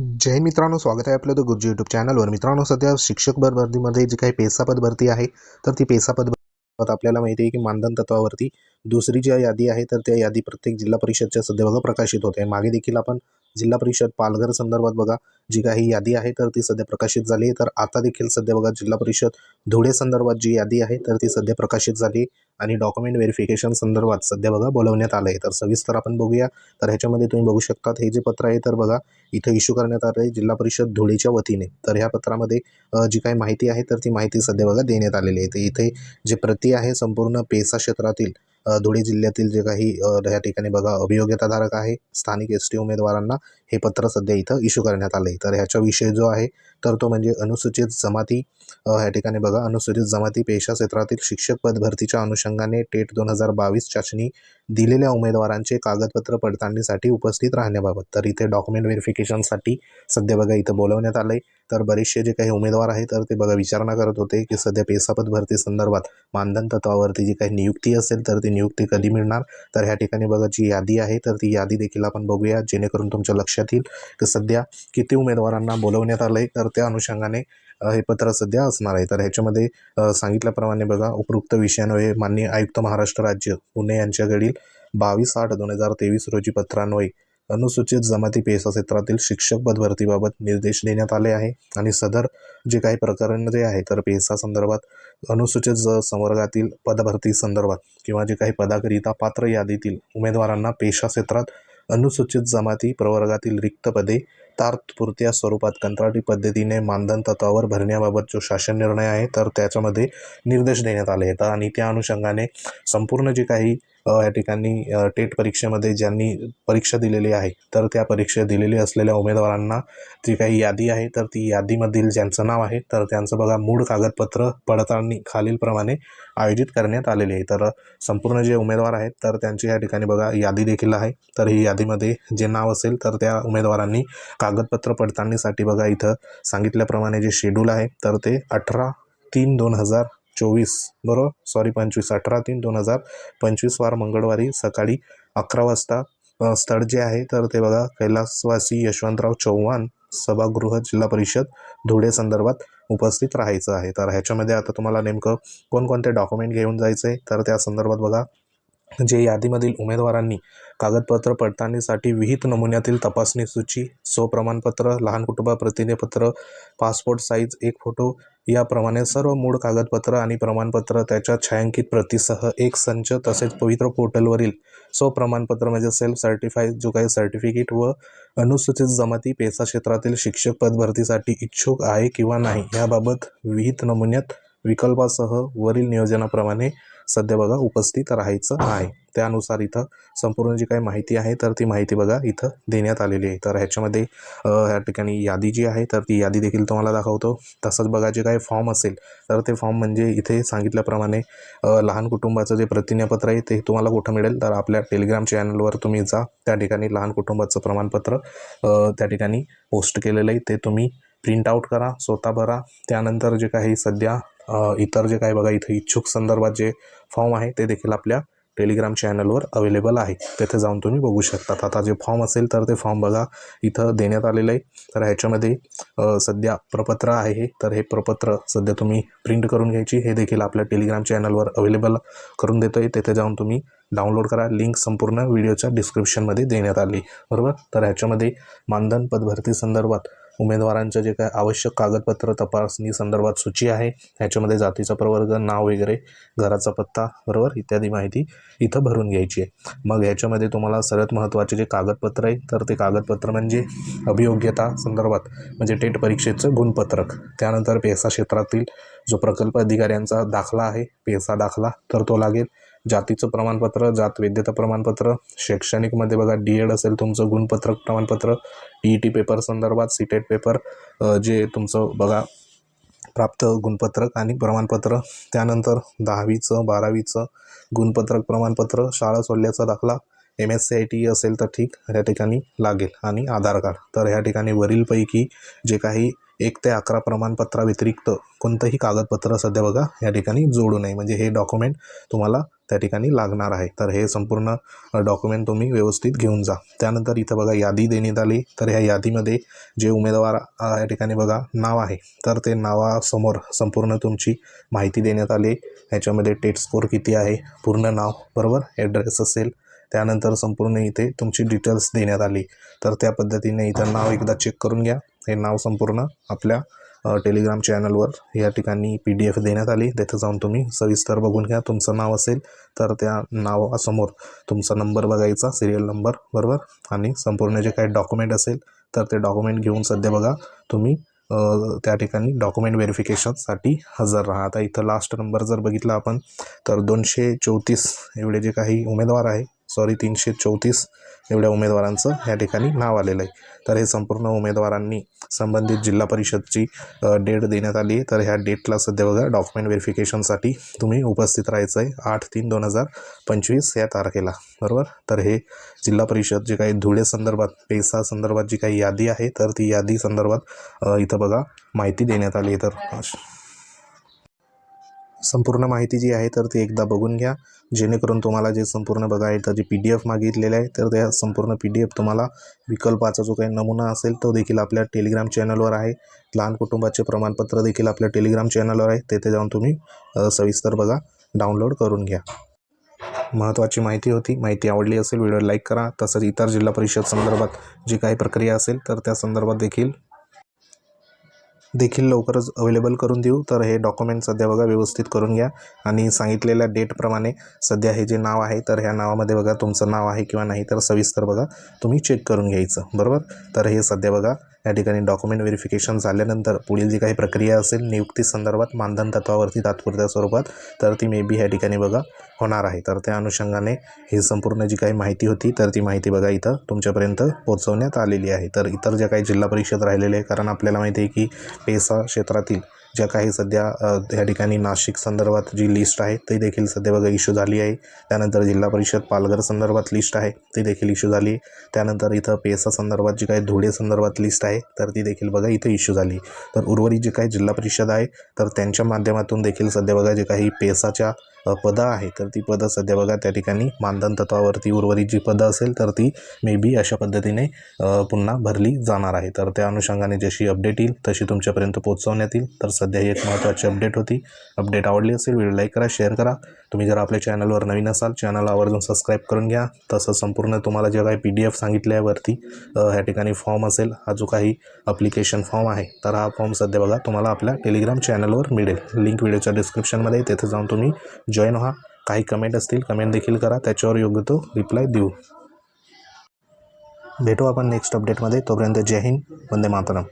जय मित्रांनो स्वागत आहे आपलं द गुरुजी यूट्यूब चॅनलवर मित्रांनो सध्या शिक्षक भर भरतीमध्ये जी काही पेसापद भरती आहे तर ती पेसापद भरती आपल्याला माहिती आहे की मानधन तत्वावरती दुसरी जी यादी आहे तर त्या यादी प्रत्येक जिल्हा परिषदच्या सध्या बघा प्रकाशित होते मागे देखील आपण जिल्हा परिषद पालघर संदर्भात बघा जी काही यादी आहे तर ती सध्या प्रकाशित झाली आहे. तर आता देखील सध्या बघा जिल्हा परिषद धुळे संदर्भात जी यादी आहे तर ती सध्या प्रकाशित झाली आणि डॉक्युमेंट व्हेरिफिकेशन संदर्भात सध्या बघा बोलवण्यात आलं आहे तर सविस्तर आपण बघूया. तर ह्याच्यामध्ये तुम्ही बघू शकतात हे जे पत्र आहे तर बघा इथं इश्यू करण्यात आलं आहे जिल्हा परिषद धुळेच्या वतीने. तर ह्या पत्रामध्ये जी काही माहिती आहे तर ती माहिती सध्या बघा देण्यात आलेली आहे. तर इथे जे प्रती आहे संपूर्ण पेसा क्षेत्रातील धुळे जिल्ह्यातील जे काही या ठिकाणी बघा अभियोग्यताधारक आहे स्थानिक एस टी उमेदवारांना हे पत्र सध्या इथं इश्यू करण्यात आलं आहे तर ह्याचा विषय जो आहे तर तो म्हणजे अनुसूचित जमाती ह्या ठिकाणी बघा अनुसूचित जमाती पेशा क्षेत्रातील शिक्षक पद भरतीच्या अनुषंगाने टेट दोन हजार बावीस चाचणी दिलेल्या उमेदवारांचे कागदपत्र पडताळणीसाठी उपस्थित राहण्याबाबत. तर इथे डॉक्युमेंट व्हेरिफिकेशनसाठी सध्या बघा इथं बोलवण्यात आलं आहे तर बरेचसे जे काही उमेदवार आहेत तर ते बघा विचारणा करत होते की सध्या पेसापद भरती संदर्भात मानधन तत्वावरती जी काही नियुक्ती असेल तर ती नियुक्ती कधी मिळणार? तर ह्या ठिकाणी बघा जी यादी आहे तर ती यादी देखील आपण बघूया जेणेकरून तुमच्या लक्षात येईल की सध्या किती उमेदवारांना बोलवण्यात आलं आहे तर त्या अनुषंगाने हे पत्र सध्या असणार आहे. तर ह्याच्यामध्ये सांगितल्याप्रमाणे बघा उपयुक्त विषयान्वये माननीय आयुक्त महाराष्ट्र राज्य पुणे यांच्याकडील बावीस आठ दोन हजार तेवीस रोजी पत्रान्वये अनुसूचित जमाती पेसा क्षेत्रातील शिक्षक पद भरतीबाबत निर्देश देण्यात आले आहे. आणि सदर जे काही प्रकरण जे आहे तर पेसा संदर्भात अनुसूचित ज संवर्गातील पदभरती संदर्भात किंवा जे काही पदाकरिता पात्र यादीतील उमेदवारांना पेशा क्षेत्रात अनुसूचित जमाती प्रवर्गातील रिक्त पदे तात्पुरत्या स्वरूपात कंत्राटी पद्धतीने मानधन तत्वावर भरण्याबाबत जो शासन निर्णय आहे तर त्याच्यामध्ये निर्देश देण्यात आले आहेत. आणि त्या अनुषंगाने संपूर्ण जे काही या ठिकाणी टेट परीक्षेमध्ये ज्यांनी परीक्षा दिलेली आहे तर त्या परीक्षा दिलेली असलेल्या उमेदवारांना जी काही यादी आहे तर ती यादीमधील ज्यांचं नाव आहे तर त्यांचं बघा मूळ कागदपत्र पडताळणी खालीलप्रमाणे आयोजित करण्यात आलेली आहे. तर संपूर्ण जे उमेदवार आहेत तर त्यांची या ठिकाणी बघा यादी देखील आहे. तर ही यादीमध्ये जे नाव असेल तर त्या उमेदवारांनी कागदपत्र पडताळणीसाठी बघा इथं सांगितल्याप्रमाणे जे शेड्यूल आहे तर ते अठरा तीन दोन हजार चोवीस बरोबर सॉरी पंचवीस. अठरा तीन दोन हजार पंचवीस वार मंगळवारी सकाळी अकरा वाजता स्थळ जे आहे तर ते बघा कैलासवासी यशवंतराव चव्हाण सभागृह जिल्हा परिषद धुळे संदर्भात उपस्थित राहायचं आहे. तर ह्याच्यामध्ये आता तुम्हाला नेमकं कोणकोणते डॉक्युमेंट घेऊन जायचं आहे तर त्या संदर्भात बघा जे यादीमधील उमेदवारांनी कागदपत्र पडताळणीसाठी विहित नमुन्यातील तपासणी सूची स्वप्रमाणपत्र लहान कुटुंब प्रतिनिधीपत्र पासपोर्ट साईज एक फोटो याप्रमाणे सर्व मूळ कागदपत्र आणि प्रमाणपत्र त्याच्या छायांकित प्रतीसह एक संच तसेच पवित्र पोर्टलवरील स्वप्रमाणपत्र म्हणजे सेल्फ सर्टिफाय जो काही सर्टिफिकेट व अनुसूचित जमाती पेसा क्षेत्रातील शिक्षक पद भरतीसाठी इच्छुक आहे किंवा नाही याबाबत विहित नमुन्यात विकल्पासह वरील नियोजनाप्रमाणे सध्या बघा उपस्थित राहायचं आहे. त्यानुसार इथं संपूर्ण जी काही माहिती आहे तर ती माहिती बघा इथं देण्यात आलेली आहे. तर ह्याच्यामध्ये ह्या ठिकाणी यादी जी आहे तर ती यादी देखील तुम्हाला दाखवतो. तसंच बघा जे काही फॉर्म असेल तर ते फॉर्म म्हणजे इथे सांगितल्याप्रमाणे लहान कुटुंबाचं जे प्रतिज्ञापत्र आहे ते तुम्हाला कुठं मिळेल? तर आपल्या टेलिग्राम चॅनलवर तुम्ही जा. त्या ठिकाणी लहान कुटुंबाचं प्रमाणपत्र त्या ठिकाणी पोस्ट केलेलं आहे. ते तुम्ही प्रिंट आउट करा स्वतः भरा. त्यानंतर जे काही सध्या इतर जे काही बघा इथं इच्छुक संदर्भात जे फॉर्म आहे ते देखील आपल्या टेलिग्राम चॅनलवर अवेलेबल आहे. तेथे जाऊन तुम्ही बघू शकतात. आता जे फॉर्म असेल तर ते फॉर्म बघा. इथं देण्यात आलेलं आहे. तर ह्याच्यामध्ये सध्या प्रपत्र आहे तर हे प्रपत्र सध्या तुम्ही प्रिंट करून घ्यायची. हे देखील आपल्या टेलिग्राम चॅनलवर अवेलेबल करून देतो आहे तेथे जाऊन तुम्ही डाउनलोड करा. लिंक संपूर्ण व्हिडिओच्या डिस्क्रिप्शनमध्ये देण्यात आली. बरोबर? तर ह्याच्यामध्ये मानधन पदभरती संदर्भात उमेदवारांचं जे काय आवश्यक कागदपत्र तपासणी संदर्भात सूची आहे ह्याच्यामध्ये जातीचा प्रवर्ग नाव वगैरे घराचा पत्ता बरोबर इत्यादी माहिती इथं भरून घ्यायची आहे. मग ह्याच्यामध्ये तुम्हाला सर्वात महत्त्वाचे जे कागदपत्र आहे तर ते कागदपत्र म्हणजे अभियोग्यता संदर्भात म्हणजे टेट परीक्षेचं गुणपत्रक. त्यानंतर पेसा क्षेत्रातील जो प्रकल्प अधिकाऱ्यांचा दाखला आहे पेसा दाखला तर तो लागेल जातीचं प्रमाणपत्र जात वैद्यता प्रमाणपत्र शैक्षणिकमध्ये बघा डी एड असेल तुमचं गुणपत्रक प्रमाणपत्र ई टी पेपर संदर्भात सीटेट पेपर जे तुमचं बघा प्राप्त गुणपत्रक आणि प्रमाणपत्र. त्यानंतर दहावीचं बारावीचं गुणपत्रक प्रमाणपत्र शाळा सोडल्याचा दाखला M S C I T असेल तर ठीक या ठिकाणी लागेल. आणि आधार कार्ड. तर ह्या ठिकाणी वरीलपैकी जे काही एक ते अकरा प्रमाणपत्राव्यतिरिक्त कोणतंही कागदपत्र सध्या बघा या ठिकाणी जोडू नये. म्हणजे हे डॉक्युमेंट तुम्हाला त्या ठिकाणी लागणार आहे. तर हे संपूर्ण डॉक्युमेंट तुम्ही व्यवस्थित घेऊन जा. त्यानंतर इथं बघा यादी देण्यात आली. तर ह्या यादीमध्ये जे उमेदवार या ठिकाणी बघा नाव आहे. तर ते नावासमोर संपूर्ण तुमची माहिती देण्यात आली. ह्याच्यामध्ये टेट स्कोर किती आहे पूर्ण नाव बरोबर ॲड्रेस असेल. त्यानंतर संपूर्ण इथे तुमची डिटेल्स देण्यात आली. तर त्या पद्धतीने इथं नाव एकदा चेक करून घ्या. हे नाव संपूर्ण आपल्या टेलिग्राम चॅनलवर या ठिकाणी पी डी एफ देण्यात आली. तिथं जाऊन तुम्ही सविस्तर बघून घ्या. तुमचं नाव असेल तर त्या नावासमोर तुमचा नंबर बघायचा सिरियल नंबर बरोबर? आणि संपूर्ण जे काही डॉक्युमेंट असेल तर ते डॉक्युमेंट घेऊन सध्या बघा. तुम्ही त्या ठिकाणी डॉक्युमेंट व्हेरिफिकेशनसाठी हजर राहा. आता इथं लास्ट नंबर जर बघितला आपण तर दोनशे चौतीस एवढे जे काही उमेदवार आहे सॉरी तीनशे चौतीस एवढ्या उमेदवारांचं या ठिकाणी नाव आलेलं आहे. तर हे संपूर्ण उमेदवारांनी संबंधित जिल्हा परिषदची डेट देण्यात आली आहे. तर ह्या डेटला सध्या बघा डॉक्युमेंट व्हेरिफिकेशनसाठी तुम्ही उपस्थित राहायचं आहे आठ तीन दोन हजार पंचवीस या तारखेला. बरोबर? तर हे जिल्हा परिषद जे काही धुळे संदर्भात पेसा संदर्भात जी काही यादी आहे तर ती यादी संदर्भात इथं बघा माहिती देण्यात आली आहे. तर संपूर्ण माहिती जी आहे तर ती एकदा बघून घ्या. जेणेकरून तुम्हाला जे संपूर्ण बघा आहे तर जे पी डी एफ मागितलेलं आहे तर त्या संपूर्ण पी डी एफ तुम्हाला विकल्पाचा जो काही नमुना असेल तो देखील आपल्या टेलिग्राम चॅनलवर आहे. लहान कुटुंबाचे प्रमाणपत्र देखील आपल्या टेलिग्राम चॅनलवर आहे. तेथे जाऊन तुम्ही सविस्तर बघा डाउनलोड करून घ्या. महत्त्वाची माहिती होती. माहिती आवडली असेल व्हिडिओ लाईक करा. तसंच इतर जिल्हा परिषद संदर्भात जी काही प्रक्रिया असेल तर त्या संदर्भात देखील देखील लवकरच अवेलेबल करून देऊ. तर हे डॉक्युमेंट सध्या बघा व्यवस्थित करून घ्या. आणि सांगितलेल्या डेटप्रमाणे सध्या हे जे नाव आहे तर ह्या नावामध्ये बघा तुमचं नाव आहे किंवा नाही तर सविस्तर बघा. तुम्ही चेक करून घ्यायचं. बरोबर? तर हे सध्या बघा या ठिकाणी डॉक्युमेंट व्हेरिफिकेशन झाल्यानंतर पुढील जी काही प्रक्रिया असेल नियुक्ती संदर्भात मानधन तत्वावरती तात्पुरत्या स्वरूपात तर ती मे बी ह्या ठिकाणी बघा होणार आहे. तर त्या अनुषंगाने ही संपूर्ण जी काही माहिती होती तर ती माहिती बघा इथं तुमच्यापर्यंत पोहोचवण्यात आलेली आहे. तर इतर ज्या काही जिल्हा परिषद राहिलेले आहे कारण आपल्याला माहिती आहे की पेसा क्षेत्रातील ज्या काही सध्या या ठिकाणी नाशिक संदर्भात जी लिस्ट आहे ती देखील सध्या बघा इश्यू झाली आहे. त्यानंतर जिल्हा परिषद पालघर संदर्भात लिस्ट आहे ती देखील इश्यू झाली. त्यानंतर इथं पेसा संदर्भात जी काही धुळे संदर्भात लिस्ट आहे तर ती देखील बघा इथं इश्यू झाली. तर उर्वरित जे काही जिल्हा परिषद आहे तर त्यांच्या माध्यमातून देखील सध्या बघा जे काही पेसाच्या पदं आहे तर ती पदं सध्या बघा त्या ठिकाणी मानधन तत्वावरती उर्वरित जी पदं असेल तर ती मे बी अशा पद्धतीने पुन्हा भरली जाणार आहे. तर त्या अनुषंगाने जशी अपडेट येईल तशी तुमच्यापर्यंत पोहोचवण्यात येईल. तर सध्या ही एक महत्त्वाची अपडेट होती. अपडेट आवडली असेल व्हिडिओ लाईक करा शेअर करा. तुम्ही जर आपल्या चॅनलवर नवीन असाल चॅनल आवर्जून सबस्क्राईब करून घ्या. तसं संपूर्ण तुम्हाला जे काही पी डी एफ सांगितलं आहे वरती ह्या ठिकाणी फॉर्म असेल हा जो काही अप्लिकेशन फॉर्म आहे तर हा फॉर्म सध्या बघा तुम्हाला आपल्या टेलिग्राम चॅनलवर मिळेल. लिंक व्हिडिओच्या डिस्क्रिप्शनमध्ये तेथे जाऊन तुम्ही जॉईन व्हा. काही कमेंट असतील कमेंट देखील करा. त्याच्यावर योग्य तो रिप्लाय देऊ. भेटू आपण नेक्स्ट अपडेटमध्ये तोपर्यंत जय हिंद. वंदे मातरम.